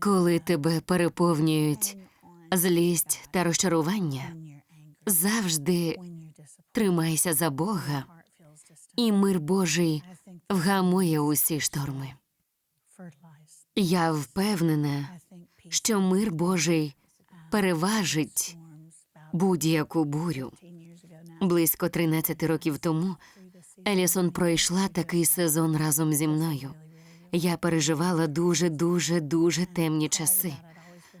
Коли тебе переповнюють злість та розчарування, завжди тримайся за Бога, і мир Божий вгамує усі шторми. Я впевнена, що мир Божий переважить будь-яку бурю. Близько 13 років тому Елісон пройшла такий сезон разом зі мною. Я переживала дуже, дуже, дуже темні часи.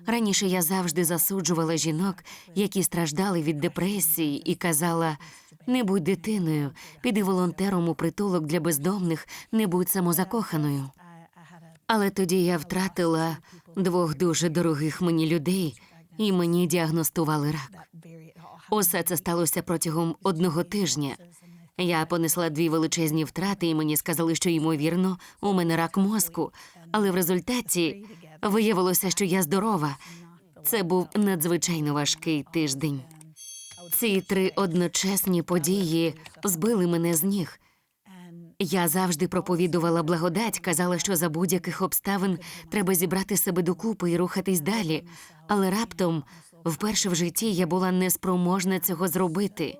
Раніше я завжди засуджувала жінок, які страждали від депресії, і казала: не будь дитиною, піди волонтером у притулок для бездомних, не будь самозакоханою. Але тоді я втратила двох дуже дорогих мені людей, і мені діагностували рак. Усе це сталося протягом одного тижня. Я понесла дві величезні втрати, і мені сказали, що ймовірно, у мене рак мозку. Але в результаті виявилося, що я здорова. Це був надзвичайно важкий тиждень. Ці три одночасні події збили мене з ніг. Я завжди проповідувала благодать, казала, що за будь-яких обставин треба зібрати себе докупи і рухатись далі. Але раптом, вперше в житті, я була неспроможна цього зробити.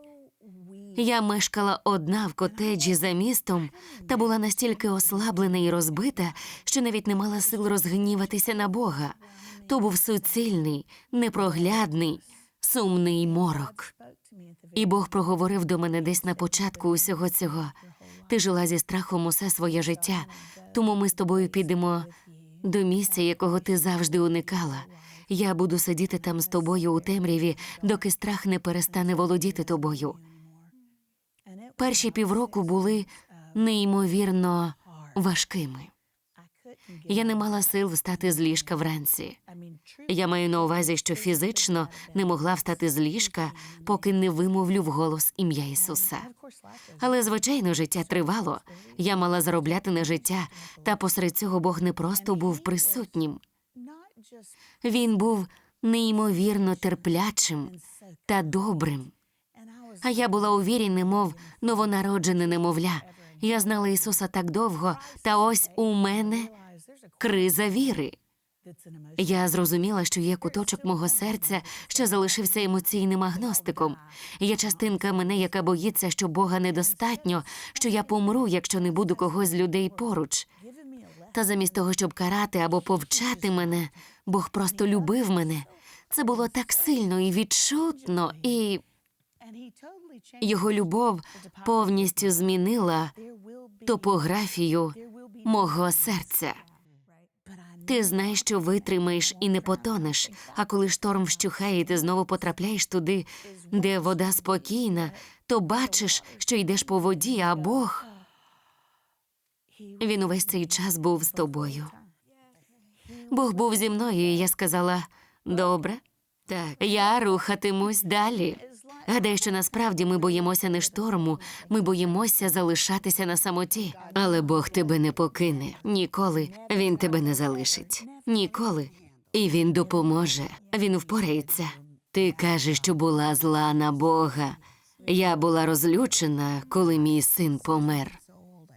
Я мешкала одна в котеджі за містом та була настільки ослаблена і розбита, що навіть не мала сил розгніватися на Бога. То був суцільний, непроглядний, сумний морок. І Бог проговорив до мене десь на початку усього цього. Ти жила зі страхом усе своє життя, тому ми з тобою підемо до місця, якого ти завжди уникала. Я буду сидіти там з тобою у темряві, доки страх не перестане володіти тобою. Перші півроку були неймовірно важкими. Я не мала сил встати з ліжка вранці. Я маю на увазі, що фізично не могла встати з ліжка, поки не вимовлю вголос ім'я Ісуса. Але, звичайно, життя тривало. Я мала заробляти на життя, та посеред цього Бог не просто був присутнім. Він був неймовірно терплячим та добрим. А я була у вірі, немов новонароджене немовля. Я знала Ісуса так довго, та ось у мене криза віри. Я зрозуміла, що є куточок мого серця, що залишився емоційним агностиком. Є частинка мене, яка боїться, що Бога недостатньо, що я помру, якщо не буду когось з людей поруч. Та замість того, щоб карати або повчати мене, Бог просто любив мене. Це було так сильно і відчутно, і його любов повністю змінила топографію мого серця. Ти знаєш, що витримаєш і не потонеш, а коли шторм вщухає, і ти знову потрапляєш туди, де вода спокійна, то бачиш, що йдеш по воді, а Бог він увесь цей час був з тобою. Бог був зі мною, і я сказала: добре, так, я рухатимусь далі. Гадаю, що насправді ми боїмося не шторму, ми боїмося залишатися на самоті. Але Бог тебе не покине ніколи. Він тебе не залишить. Ніколи. І він допоможе. Він впорається. Ти кажеш, що була зла на Бога. Я була розлючена, коли мій син помер.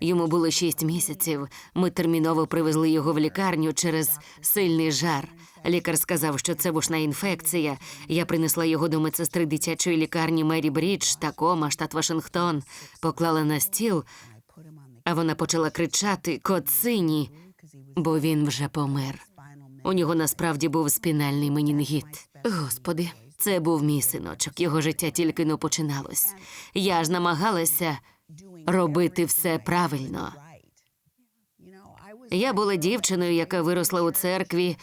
Йому було шість місяців. Ми терміново привезли його в лікарню через сильний жар. Лікар сказав, що це вушна інфекція. Я принесла його до медсестри дитячої лікарні Мері Брідж, Такома, штат Вашингтон, поклала на стіл, а вона почала кричати Коцині, бо він вже помер. У нього насправді був спінальний менінгіт. Господи, це був мій синочок. Його життя тільки но починалось. Я ж намагалася робити все правильно. Я була дівчиною, яка виросла у церкві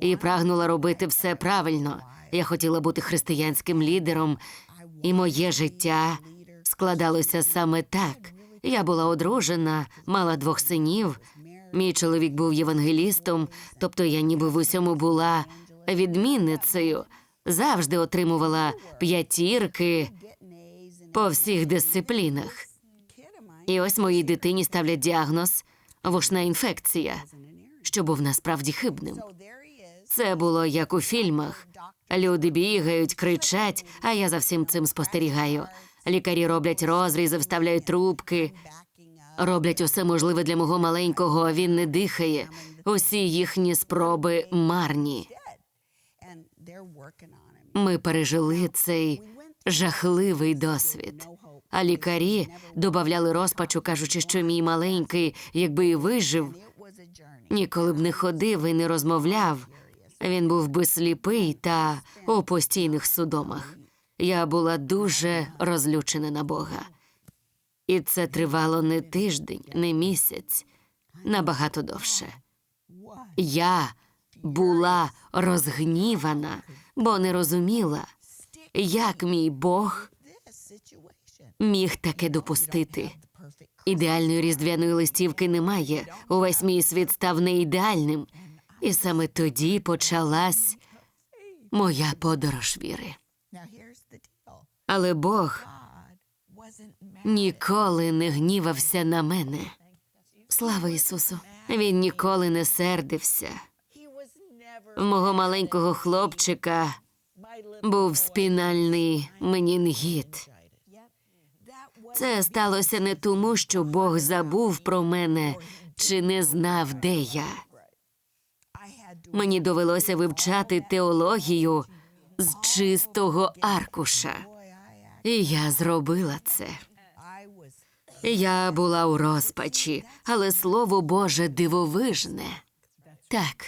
і прагнула робити все правильно. Я хотіла бути християнським лідером, і моє життя складалося саме так. Я була одружена, мала двох синів. Мій чоловік був євангелістом, тобто я ніби в усьому була відмінницею, завжди отримувала п'ятірки по всіх дисциплінах. І ось моїй дитині ставлять діагноз вушна інфекція, що був насправді хибним. Це було як у фільмах. Люди бігають, кричать, а я за всім цим спостерігаю. Лікарі роблять розрізи, вставляють трубки. роблять усе можливе для мого маленького, а він не дихає. Усі їхні спроби марні. Ми пережили цей жахливий досвід. А лікарі додавали розпачу, кажучи, що мій маленький, якби і вижив, ніколи б не ходив і не розмовляв. Він був би сліпий та у постійних судомах. Я була дуже розлючена на Бога. І це тривало не тиждень, не місяць, набагато довше. Я була розгнівана, бо не розуміла, як мій Бог. Міг таке допустити. Ідеальної різдвяної листівки немає. Увесь мій світ став не ідеальним. І саме тоді почалась моя подорож віри. Але Бог ніколи не гнівався на мене. Слава Ісусу! Він ніколи не сердився. В мого маленького хлопчика був спінальний менінгіт. Це сталося не тому, що Бог забув про мене чи не знав, де я. Мені довелося вивчати теологію з чистого аркуша. І я зробила це. Я була у розпачі, але слово Боже дивовижне. Так,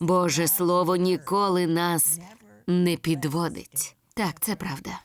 Боже Слово ніколи нас не підводить. Так, це правда.